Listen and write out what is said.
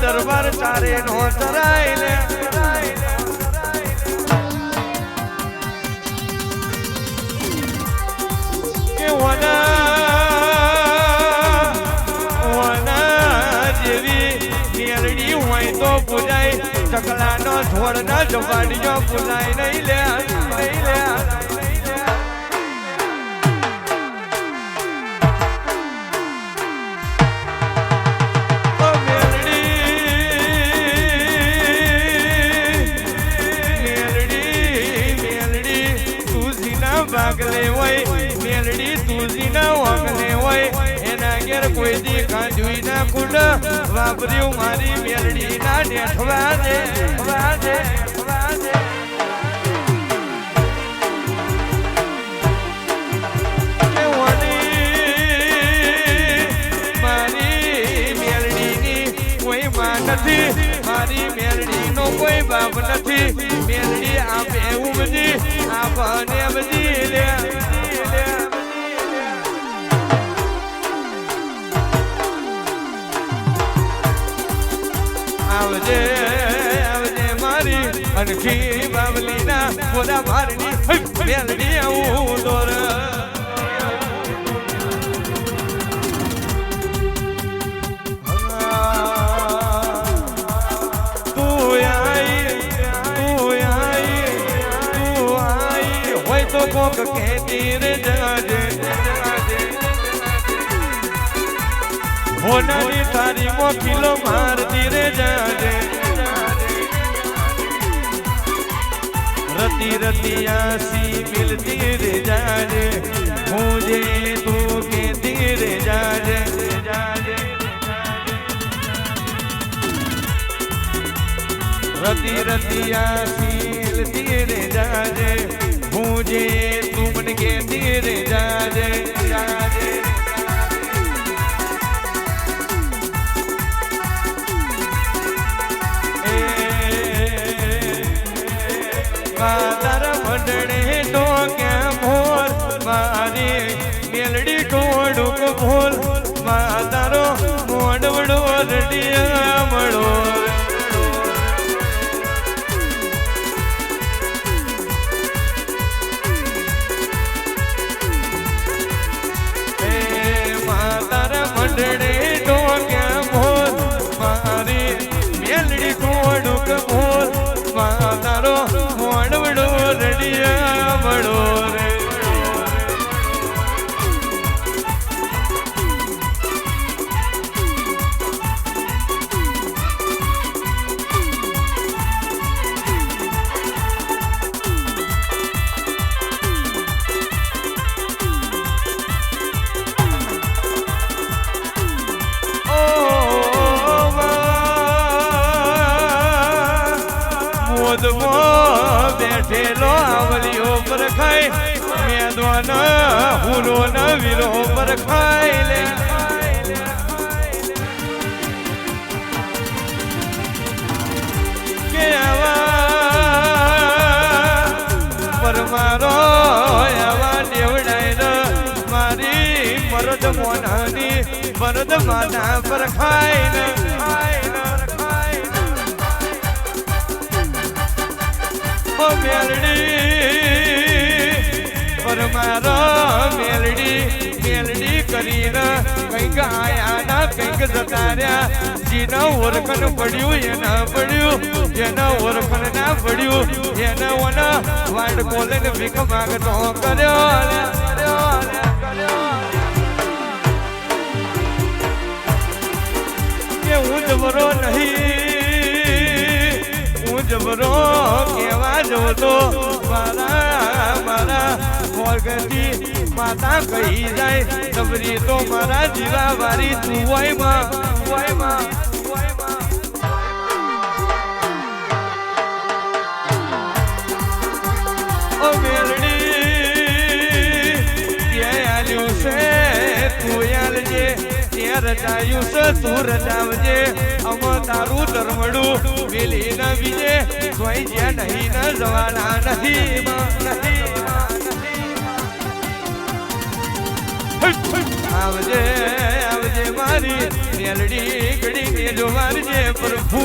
દરબાર ચારે નો ચરાય લે કે વના વના જેવી મેલડી હોય તો પૂજાય. ચકલાનો છોડના જવાડીઓ પૂજાય નહીં લે. મેલડી તુલસીના વાગલે હોય, એના ઘેર કોઈ દી કાંજુઈ ના કુંડ. વાપર્યું મારી મેલડી ના નેઠવા દે નેઠવા દે માં નથી, મારી મેલડીનો કોઈ બાપ નથી. મેલડી આપે એવું બધી આપને બધી લે. અનખી બાવલીના બોલા મારની મેલડી આવું દોર કોક કહેતી રે જગાજે હોનાની તારી મોકીલો મારતી રે જાજે રતી રતી આસી મિલતી રે જાજે જે તું કહેતી રે જાજે રતી રતી આસી મિલતી રે જાજે જે તું મને કહેતી માતર મંડળે તો ક્યાં મોર મેલડી કોડુક ભોલ માતારો મોદમાં બેઠેલો આવલીઓ પર ખાય મેદવાન હુરો ન વિરો પર ખાય લે. પરમારો આવા દેવડાય મારી મરદ મોનાની મરદ માના પર ખાય ખાય ઓ મેલડી. પરમારો મેલડી મેલડી કરીને કંઈક આયા ના, કંઈક જતા રહ્યા જેના ઓરખન પડ્યું, એના પડ્યું, જેના ઓરખન ના પડ્યું, એના ઓના વાડ કોલેને ભીખ માગતો કર્યો હું જબરો નહીં હું જબરો કેવા જવો તો મારા મારા મોરગતી માતા કહી જાય જબરી તો મારા જીવા વારી તું હોયમાં હોયમાં હોય રચાયું તું રચાવજે અમ તારું ધર્મડું વેલી ન વિજે. કોઈ જ્યાં નહીં ન જવાના નથી. આવજે આવજે મારી રેલડી ઘડી ને જોવારજે પ્રભુ.